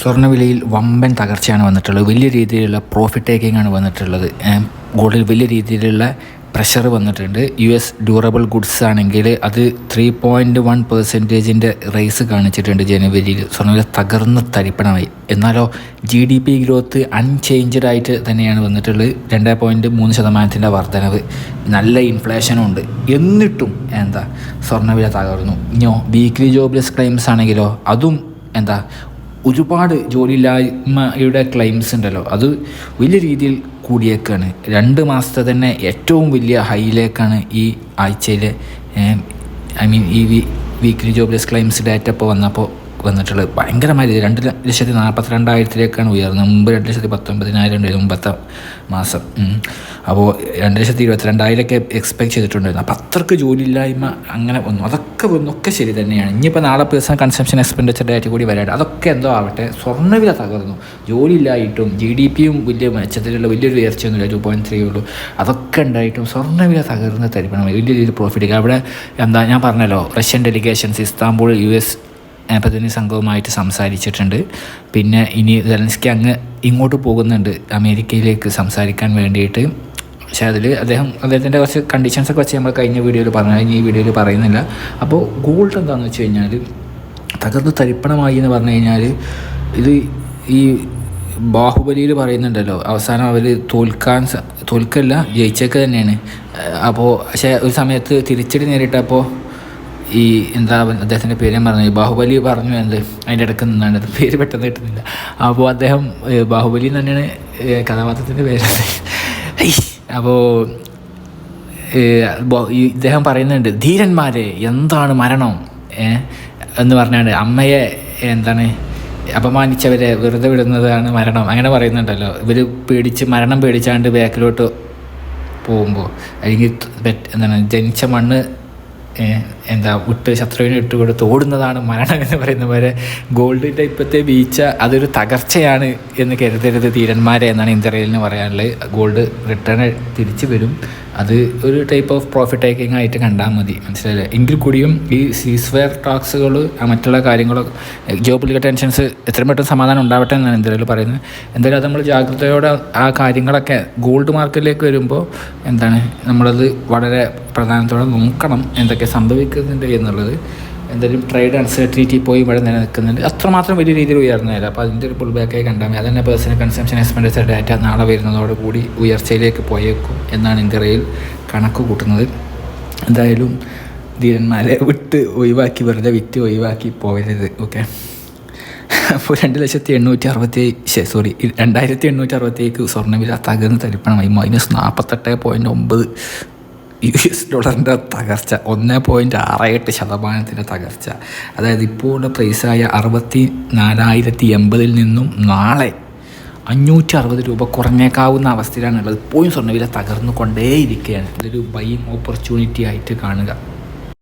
സ്വർണവിലയിൽ വമ്പൻ തകർച്ചയാണ് വന്നിട്ടുള്ളത്. വലിയ രീതിയിലുള്ള പ്രോഫിറ്റ് ടേക്കിംഗ് ആണ് വന്നിട്ടുള്ളത്. ഗോൾഡിൽ വലിയ രീതിയിലുള്ള പ്രഷർ വന്നിട്ടുണ്ട്. യു എസ് ഡ്യൂറബിൾ ഗുഡ്സ് ആണെങ്കിൽ അത് ത്രീ പോയിന്റ് വൺ പെർസെന്റേജിന്റെ റേസ് കാണിച്ചിട്ടുണ്ട് ജനുവരിയിൽ. സ്വർണവില തകർന്ന് തരിപ്പണമായി. എന്നാലോ G D P growth unchanged ആയിട്ട് തന്നെയാണ് വന്നിട്ടുള്ളത്. രണ്ട് പോയിന്റ് മൂന്ന് ശതമാനത്തിന്റെ വർധനവ്. നല്ല ഇൻഫ്ലേഷനും ഉണ്ട്. എന്നിട്ടും എന്താ സ്വർണവില തകർന്നു. ഇനിയോ വീക്ക്ലി ജോബ്ലെസ് ക്ലെയിംസ് ആണെങ്കിലോ അതും എന്താ ഒരുപാട് ജോലിയില്ലായ്മയുടെ ക്ലെയിംസ് ഉണ്ടല്ലോ. അത് വലിയ രീതിയിൽ കൂടിയേക്കാണ്. രണ്ട് മാസത്തെ തന്നെ ഏറ്റവും വലിയ ഹൈയിലേക്കാണ് ഈ ആഴ്ചയിൽ ഐ മീൻ ഈ വീക്ക്ലി ജോബ്ലെസ് ക്ലെയിംസ് ഡാറ്റ ഇപ്പോൾ വന്നപ്പോൾ വന്നിട്ടുള്ളത് ഭയങ്കരമായി രണ്ട് ലക്ഷത്തി നാൽപ്പത്തിരണ്ടായിരത്തിലേക്കാണ് ഉയർന്നത്. മുമ്പ് രണ്ട് ലക്ഷത്തി പത്തൊമ്പതിനായിരം ഉണ്ടായിരുന്നു മുമ്പത്തെ മാസം. അപ്പോൾ രണ്ട് ലക്ഷത്തി ഇരുപത്തിരണ്ടായിരമൊക്കെ എക്സ്പെക്ട് ചെയ്തിട്ടുണ്ടായിരുന്നു. അപ്പോൾ അത്രയ്ക്ക് ജോലിയില്ലായ്മ അങ്ങനെ വന്നു. അതൊക്കെ വന്നൊക്കെ ശരി തന്നെയാണ്. ഇനിയിപ്പോൾ നാളെ പേഴ്സണൽ കൺസംഷൻ എക്സ്പെൻഡിച്ചർ ഡേറ്റ് കൂടി വരാണ്ട്. അതൊക്കെ എന്തോ ആവട്ടെ സ്വർണവില തകർന്നു. ജോലിയില്ലായിട്ടും ജി ഡി പിയും വലിയ മെച്ചത്തിലുള്ള വലിയൊരു ഉയർച്ചയൊന്നുമില്ല. ടു പോയിന്റ് ത്രീ ഉള്ളൂ. അതൊക്കെ ഉണ്ടായിട്ടും സ്വർണവില തകർന്ന് തരിപ്പണം വലിയ രീതിയിൽ പ്രോഫിറ്റ് അവിടെ എന്താ ഞാൻ പറഞ്ഞല്ലോ Russian delegations Istanbul U S പ്രതിനിധി സംഘവുമായിട്ട് സംസാരിച്ചിട്ടുണ്ട്. പിന്നെ ഇനി സെലൻസ്കി അങ്ങ് ഇങ്ങോട്ട് പോകുന്നുണ്ട് അമേരിക്കയിലേക്ക് സംസാരിക്കാൻ വേണ്ടിയിട്ട്. പക്ഷേ അതിൽ അദ്ദേഹം അദ്ദേഹത്തിന്റെ കുറച്ച് കണ്ടീഷൻസൊക്കെ വെച്ച് നമ്മൾ കഴിഞ്ഞ വീഡിയോയിൽ പറഞ്ഞു. ഈ വീഡിയോയിൽ പറയുന്നില്ല. അപ്പോൾ ഗോൾഡ് എന്താണെന്ന് വെച്ച് കഴിഞ്ഞാൽ തകർന്ന് തരിപ്പണമായി എന്ന് പറഞ്ഞു കഴിഞ്ഞാൽ ഇത് ഈ ബാഹുബലിയിൽ പറയുന്നുണ്ടല്ലോ. അവസാനം അവർ തോൽക്കാൻ തോൽക്കല്ല ജയിച്ചേക്ക് തന്നെയാണ്. അപ്പോൾ പക്ഷേ ഒരു സമയത്ത് തിരിച്ചടി നേരിട്ടപ്പോൾ ഈ എന്താ അദ്ദേഹത്തിന്റെ പേര് ഞാൻ പറഞ്ഞു ബാഹുബലി പറഞ്ഞു എന്ത്? അതിന്റെ ഇടയ്ക്ക് നിന്നാണ്. അത് പേര് പെട്ടെന്ന് കിട്ടുന്നില്ല. അപ്പോൾ അദ്ദേഹം ബാഹുബലി തന്നെയാണ് കഥാപാത്രത്തിന്റെ പേര്. അപ്പോൾ ഇദ്ദേഹം പറയുന്നുണ്ട് ധീരന്മാരെ എന്താണ് മരണം? എന്ന് പറഞ്ഞാണ്. അമ്മയെ എന്താണ് അപമാനിച്ചവരെ വെറുതെ വിടുന്നതാണ് മരണം. അങ്ങനെ പറയുന്നുണ്ടല്ലോ. ഇവർ പേടിച്ച് മരണം പേടിച്ചാണ്ട് ബാക്കിലോട്ട് പോകുമ്പോൾ അല്ലെങ്കിൽ എന്താണ് ജനിച്ച മണ്ണ് എന്താ വിട്ട് ശത്രുവിനെ ഇട്ട് കൊടുത്ത് ഓടുന്നതാണ് മരണം എന്ന് പറയുന്ന പോലെ ഗോൾഡിന്റെ ഇപ്പോഴത്തെ വീഴ്ച അതൊരു തകർച്ചയാണ് എന്ന് കരുതരുത് ധീരന്മാരെ എന്നാണ് ഇന്ത്യയിലിന് പറയാനുള്ളത്. ഗോൾഡ് റിട്ടേൺ തിരിച്ചു വരും. അത് ഒരു ടൈപ്പ് ഓഫ് പ്രോഫിറ്റ് ടേക്കിംഗ് ആയിട്ട് കണ്ടാൽ മതി. മനസ്സിലായില്ലേ? എങ്കിൽ കൂടിയും ഈ സീസ്വെയർ ടാക്സുകൾ മറ്റുള്ള ജിയോ പൊളിറ്റിക്കൽ ടെൻഷൻസ് എത്രയും പെട്ടെന്ന് സമാധാനം ഉണ്ടാവട്ടെ എന്നാണ് എന്തായാലും പറയുന്നത്. എന്തായാലും അത് നമ്മൾ ജാഗ്രതയോടെ ആ കാര്യങ്ങളൊക്കെ ഗോൾഡ് മാർക്കറ്റിലേക്ക് വരുമ്പോൾ എന്താണ്? നമ്മളത് വളരെ പ്രധാനത്തോടെ നോക്കണം എന്തൊക്കെ സംഭവിക്കുന്നുണ്ട് എന്നുള്ളത്. എന്തായാലും ട്രേഡ് അൺസർട്ടിനിറ്റി പോയി ഇവിടെ നിലനിൽക്കുന്നുണ്ട്. അത്രമാത്രം വലിയ രീതിയിൽ ഉയർന്നതല്ല അപ്പോൾ അതിന്റെ ഒരു പുൾ ബാക്കായി കണ്ടാൽ മതി. അതന്നെ പേഴ്സണൽ കൺസംഷൻ എക്സ്പെൻഡിച്ചർ ഡാറ്റ നാളെ വരുന്നതോടുകൂടി ഉയർച്ചയിലേക്ക് പോയേക്കും എന്നാണ് ഇന്ത്യയിൽ കണക്ക് കൂട്ടുന്നത്. എന്തായാലും ധീരന്മാരെ വിട്ട് ഒഴിവാക്കി വെറുതെ വിറ്റ് ഒഴിവാക്കി പോകരുത്. ഓക്കെ അപ്പോൾ രണ്ട് ലക്ഷത്തി എണ്ണൂറ്റി അറുപത്തി സോറി രണ്ടായിരത്തി എണ്ണൂറ്റി അറുപത്തിയേക്ക് സ്വർണവില തകർന്ന് തരിപ്പണമായി. മൈനസ് നാൽപ്പത്തെട്ട് പോയിന്റ് ഒമ്പത് യു എസ് ഡോളറിന്റെ തകർച്ച ഒന്ന് പോയിന്റ് ആറ് എട്ട് ശതമാനത്തിന്റെ തകർച്ച. അതായത് ഇപ്പോഴുള്ള പ്രൈസായ അറുപത്തി നാലായിരത്തി എൺപതിൽ നിന്നും നാളെ അഞ്ഞൂറ്റി അറുപത് രൂപ കുറഞ്ഞേക്കാവുന്ന അവസ്ഥയിലാണുള്ളത്. ഇപ്പോഴും സ്വർണവില തകർന്നു കൊണ്ടേയിരിക്കുകയാണ് ഇതൊരു ബൈങ് ഓപ്പർച്യൂണിറ്റി ആയിട്ട് കാണുക.